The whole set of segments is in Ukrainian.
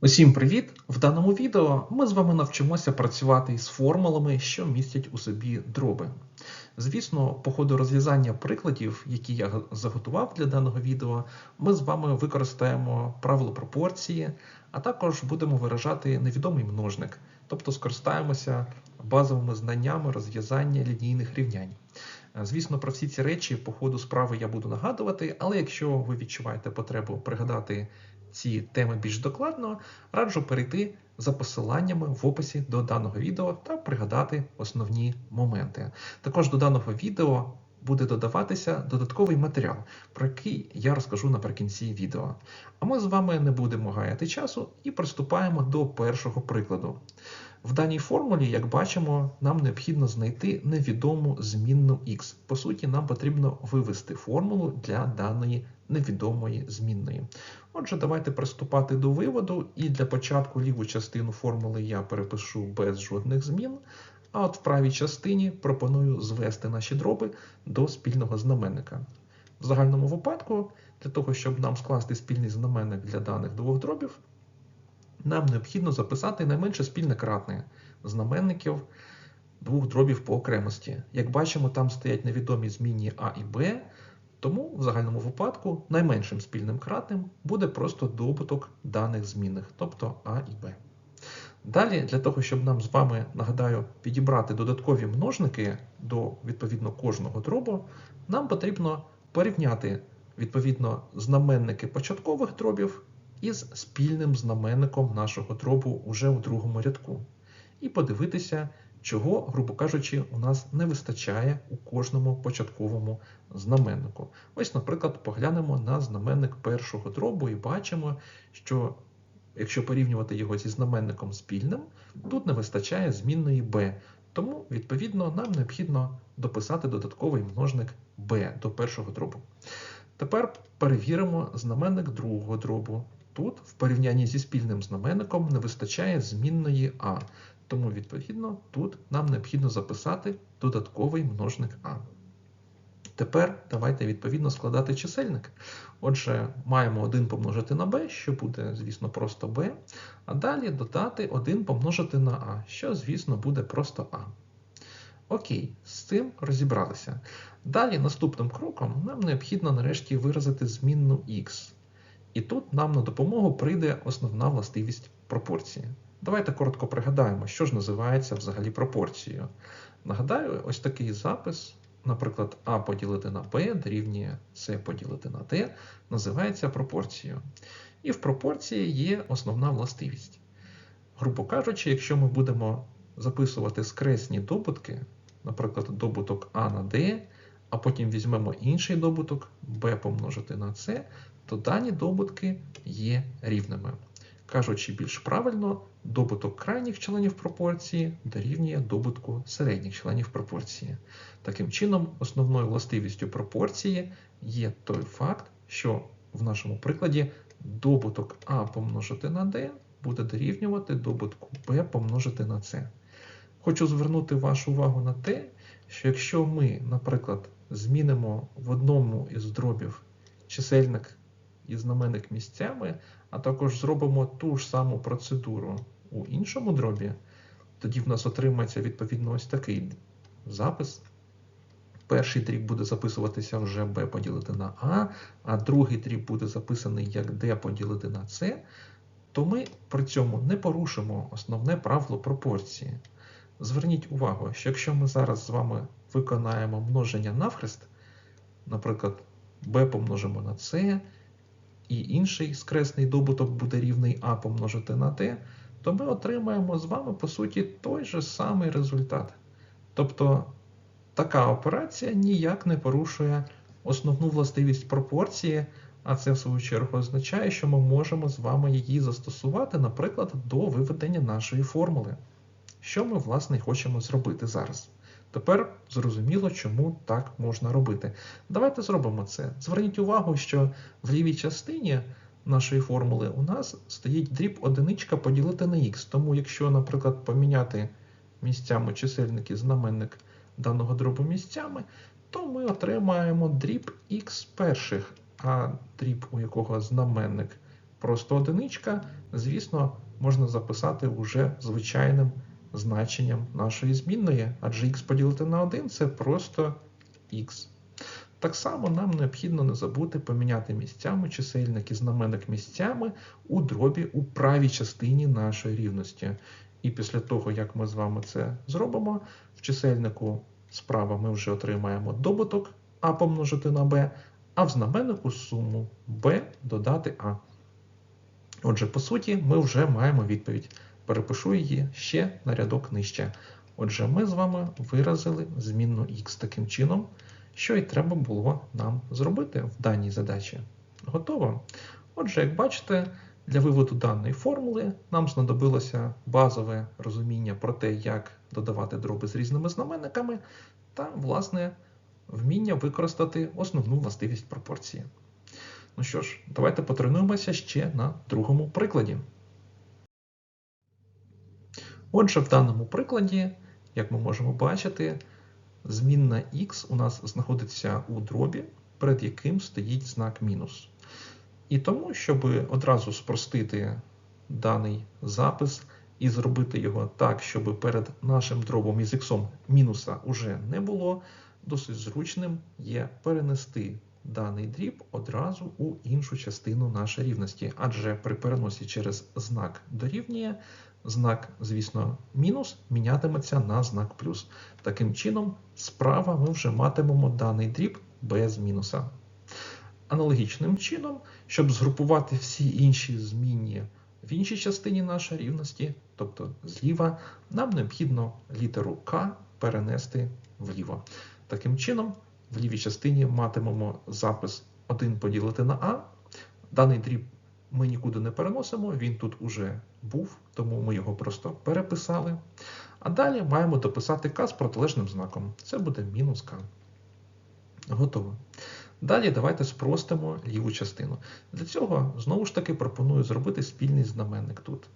Усім привіт! В даному відео ми з вами навчимося працювати із формулами, що містять у собі дроби. Звісно, по ходу розв'язання прикладів, які я заготував для даного відео, ми з вами використаємо правило пропорції, а також будемо виражати невідомий множник, тобто скористаємося базовими знаннями розв'язання лінійних рівнянь. Звісно, про всі ці речі по ходу справи я буду нагадувати, але якщо ви відчуваєте потребу пригадати ці теми більш докладно, раджу перейти за посиланнями в описі до даного відео та пригадати основні моменти. Також до даного відео буде додаватися додатковий матеріал, про який я розкажу наприкінці відео. А ми з вами не будемо гаяти часу і приступаємо до першого прикладу. В даній формулі, як бачимо, нам необхідно знайти невідому змінну x. По суті, нам потрібно вивести формулу для даної невідомої змінної. Отже, давайте приступати до виводу, і для початку ліву частину формули я перепишу без жодних змін. А от в правій частині пропоную звести наші дроби до спільного знаменника. В загальному випадку, для того, щоб нам скласти спільний знаменник для даних двох дробів, нам необхідно записати найменше спільне кратне знаменників двох дробів по окремості. Як бачимо, там стоять невідомі змінні А і Б, тому в загальному випадку найменшим спільним кратним буде просто добуток даних змінних, тобто А і Б. Далі, для того, щоб нам з вами, нагадаю, підібрати додаткові множники до відповідно кожного дробу, нам потрібно порівняти відповідно знаменники початкових дробів із спільним знаменником нашого дробу уже у другому рядку. І подивитися, чого, грубо кажучи, у нас не вистачає у кожному початковому знаменнику. Ось, наприклад, поглянемо на знаменник першого дробу і бачимо, що якщо порівнювати його зі знаменником спільним, тут не вистачає змінної b. Тому, відповідно, нам необхідно дописати додатковий множник b до першого дробу. Тепер перевіримо знаменник другого дробу. Тут, в порівнянні зі спільним знаменником, не вистачає змінної а. Тому, відповідно, тут нам необхідно записати додатковий множник а. Тепер давайте відповідно складати чисельник. Отже, маємо 1 помножити на b, що буде, звісно, просто b, а далі додати 1 помножити на а, що, звісно, буде просто а. Окей, з цим розібралися. Далі наступним кроком нам необхідно нарешті виразити змінну x. І тут нам на допомогу прийде основна властивість пропорції. Давайте коротко пригадаємо, що ж називається взагалі пропорцією. Нагадаю, ось такий запис, наприклад, А поділити на Б дорівнює С поділити на Д, називається пропорцією. І в пропорції є основна властивість. Грубо кажучи, якщо ми будемо записувати скресні добутки, наприклад, добуток А на Д, а потім візьмемо інший добуток b помножити на С, то дані добутки є рівними. Кажучи більш правильно, добуток крайніх членів пропорції дорівнює добутку середніх членів пропорції. Таким чином, основною властивістю пропорції є той факт, що в нашому прикладі добуток А помножити на D буде дорівнювати добутку b помножити на С. Хочу звернути вашу увагу на те, що якщо ми, наприклад, змінимо в одному із дробів чисельник і знаменник місцями, а також зробимо ту ж саму процедуру у іншому дробі, тоді в нас отримається відповідно ось такий запис. Перший дріб буде записуватися вже b поділити на a, а другий дріб буде записаний як d поділити на c, то ми при цьому не порушимо основне правило пропорції. Зверніть увагу, що якщо ми зараз з вами виконаємо множення навхрест, наприклад, b помножимо на c, і інший скресний добуток буде рівний а помножити на d, то ми отримаємо з вами, по суті, той же самий результат. Тобто така операція ніяк не порушує основну властивість пропорції, а це в свою чергу означає, що ми можемо з вами її застосувати, наприклад, до виведення нашої формули. Що ми, власне, хочемо зробити зараз. Тепер зрозуміло, чому так можна робити. Давайте зробимо це. Зверніть увагу, що в лівій частині нашої формули у нас стоїть дріб одиничка поділити на х. Тому, якщо, наприклад, поміняти місцями чисельник і знаменник даного дробу місцями, то ми отримаємо дріб х перших, а дріб, у якого знаменник просто одиничка, звісно, можна записати уже звичайним значенням нашої змінної, адже х поділити на 1 це просто х. Так само нам необхідно не забути поміняти місцями чисельник і знаменник місцями у дробі у правій частині нашої рівності. І після того, як ми з вами це зробимо, в чисельнику справа ми вже отримаємо добуток А помножити на Б, а в знаменнику суму Б додати А. Отже, по суті, ми вже маємо відповідь. Перепишу її ще на рядок нижче. Отже, ми з вами виразили змінну х таким чином, що і треба було нам зробити в даній задачі. Готово? Отже, як бачите, для виводу даної формули нам знадобилося базове розуміння про те, як додавати дроби з різними знаменниками, та, власне, вміння використати основну властивість пропорції. Ну що ж, давайте потренуємося ще на другому прикладі. Отже, в даному прикладі, як ми можемо бачити, змінна х у нас знаходиться у дробі, перед яким стоїть знак мінус. І тому, щоб одразу спростити даний запис і зробити його так, щоб перед нашим дробом із х мінуса уже не було, досить зручним є перенести даний дріб одразу у іншу частину нашої рівності. Адже при переносі через знак дорівнює, знак, звісно, мінус мінятиметься на знак плюс. Таким чином, справа ми вже матимемо даний дріб без мінуса. Аналогічним чином, щоб згрупувати всі інші змінні в іншій частині нашої рівності, тобто зліва, нам необхідно літеру К перенести вліво. Таким чином, в лівій частині матимемо запис 1 поділити на А. Даний дріб ми нікуди не переносимо, він тут уже був, тому ми його просто переписали. А далі маємо дописати К з протилежним знаком. Це буде мінус К. Готово. Далі давайте спростимо ліву частину. Для цього, знову ж таки, пропоную зробити спільний знаменник тут.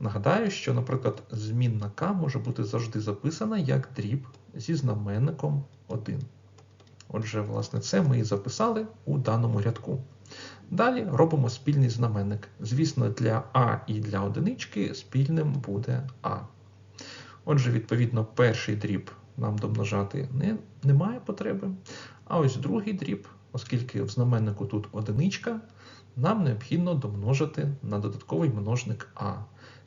Нагадаю, що, наприклад, змінна К може бути завжди записана як дріб зі знаменником 1. Отже, власне, це ми і записали у даному рядку. Далі робимо спільний знаменник. Звісно, для А і для одинички спільним буде А. Отже, відповідно, перший дріб нам домножати не, немає потреби. А ось другий дріб, оскільки в знаменнику тут одиничка, нам необхідно домножити на додатковий множник А.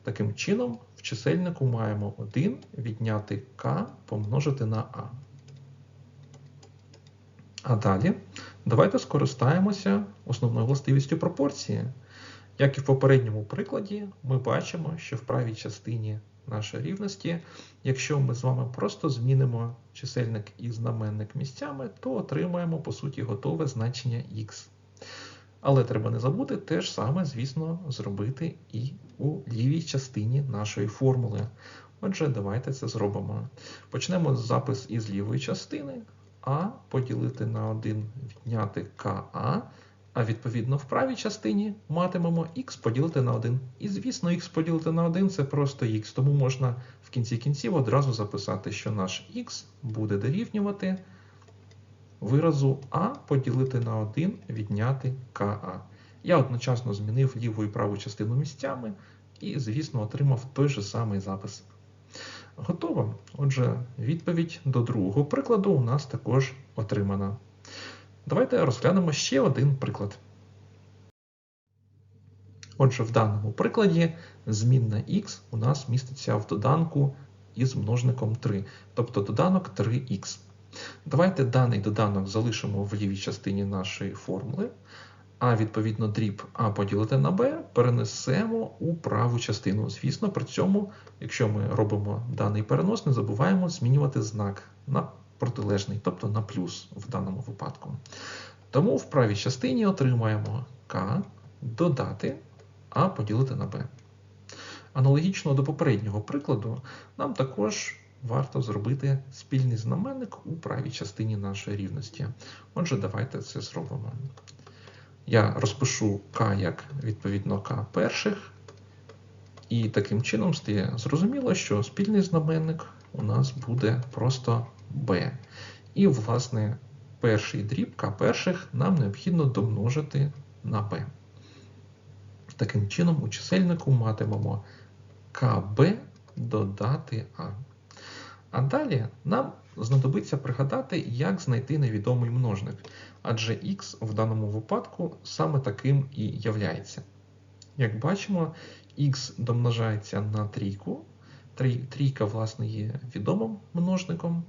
Таким чином, в чисельнику маємо 1 відняти К помножити на А. А далі давайте скористаємося основною властивістю пропорції. Як і в попередньому прикладі, ми бачимо, що в правій частині нашої рівності, якщо ми з вами просто змінимо чисельник і знаменник місцями, то отримаємо, по суті, готове значення х. Але треба не забути те ж саме, звісно, зробити і у лівій частині нашої формули. Отже, давайте це зробимо. Почнемо запис із лівої частини. А поділити на 1 відняти КА, а відповідно в правій частині матимемо х поділити на 1. І, звісно, х поділити на 1 це просто х, тому можна в кінці кінців одразу записати, що наш х буде дорівнювати виразу А поділити на 1 відняти КА. Я одночасно змінив ліву і праву частину місцями і, звісно, отримав той же самий запис. Готово. Отже, відповідь до другого прикладу у нас також отримана. Давайте розглянемо ще один приклад. Отже, в даному прикладі змінна х у нас міститься в доданку із множником 3, тобто доданок 3х. Давайте даний доданок залишимо в лівій частині нашої формули, а відповідно дріб А поділити на Б перенесемо у праву частину. Звісно, при цьому, якщо ми робимо даний перенос, не забуваємо змінювати знак на протилежний, тобто на плюс в даному випадку. Тому в правій частині отримаємо К додати А поділити на Б. Аналогічно до попереднього прикладу, нам також варто зробити спільний знаменник у правій частині нашої рівності. Отже, давайте це зробимо. Я розпишу К як відповідно К перших. І таким чином стає зрозуміло, що спільний знаменник у нас буде просто b. І, власне, перший дріб К перших нам необхідно домножити на b. Таким чином, у чисельнику матимемо КБ додати А. А далі нам знадобиться пригадати, як знайти невідомий множник, адже х в даному випадку саме таким і являється. Як бачимо, х домножається на трійку. Трійка, власне, є відомим множником,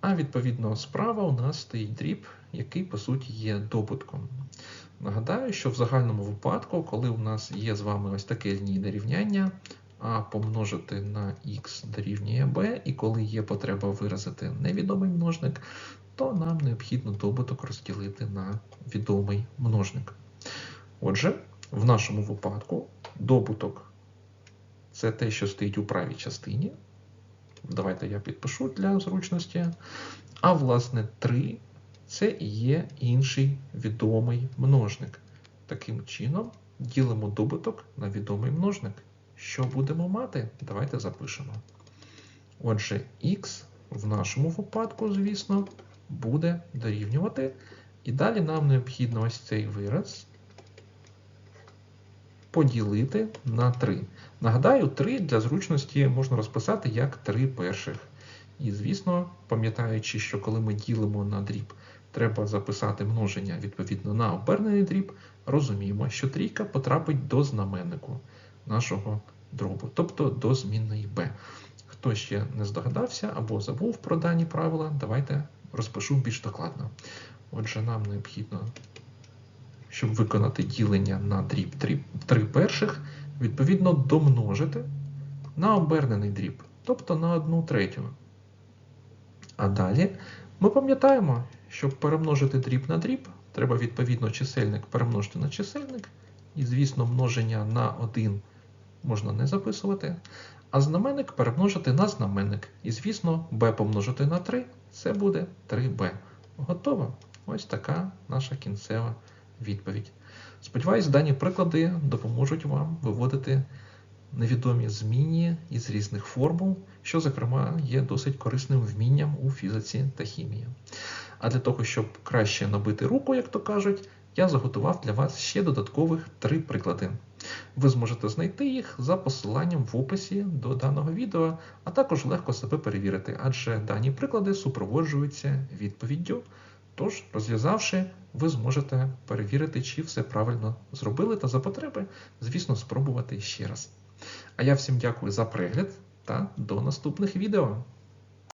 а відповідно справа у нас стоїть дріб, який по суті є добутком. Нагадаю, що в загальному випадку, коли у нас є з вами ось таке лінійне рівняння, а помножити на х дорівнює b, і коли є потреба виразити невідомий множник, то нам необхідно добуток розділити на відомий множник. Отже, в нашому випадку добуток це те, що стоїть у правій частині. Давайте я підпишу для зручності. А власне 3 це і є інший відомий множник. Таким чином, ділимо добуток на відомий множник. Що будемо мати? Давайте запишемо. Отже, х в нашому випадку, звісно, буде дорівнювати. І далі нам необхідно ось цей вираз поділити на 3. Нагадаю, 3 для зручності можна розписати як 3 перших. І, звісно, пам'ятаючи, що коли ми ділимо на дріб, треба записати множення відповідно на обернений дріб, розуміємо, що трійка потрапить до знаменнику нашого дробу, тобто до змінної b. Хто ще не здогадався або забув про дані правила, давайте розпишу більш докладно. Отже, нам необхідно, щоб виконати ділення на дріб 3, 3 перших, відповідно домножити на обернений дріб, тобто на 1 третю. А далі ми пам'ятаємо, щоб перемножити дріб на дріб, треба відповідно чисельник перемножити на чисельник, і, звісно, множення на 1 можна не записувати, а знаменник перемножити на знаменник. І, звісно, b помножити на 3 це буде 3b. Готово? Ось така наша кінцева відповідь. Сподіваюсь, дані приклади допоможуть вам виводити невідомі змінні із різних формул, що, зокрема, є досить корисним вмінням у фізиці та хімії. А для того, щоб краще набити руку, як то кажуть, я заготував для вас ще додаткових три приклади. Ви зможете знайти їх за посиланням в описі до даного відео, а також легко себе перевірити, адже дані приклади супроводжуються відповіддю. Тож, розв'язавши, ви зможете перевірити, чи все правильно зробили, та за потреби, звісно, спробувати ще раз. А я всім дякую за перегляд та до наступних відео.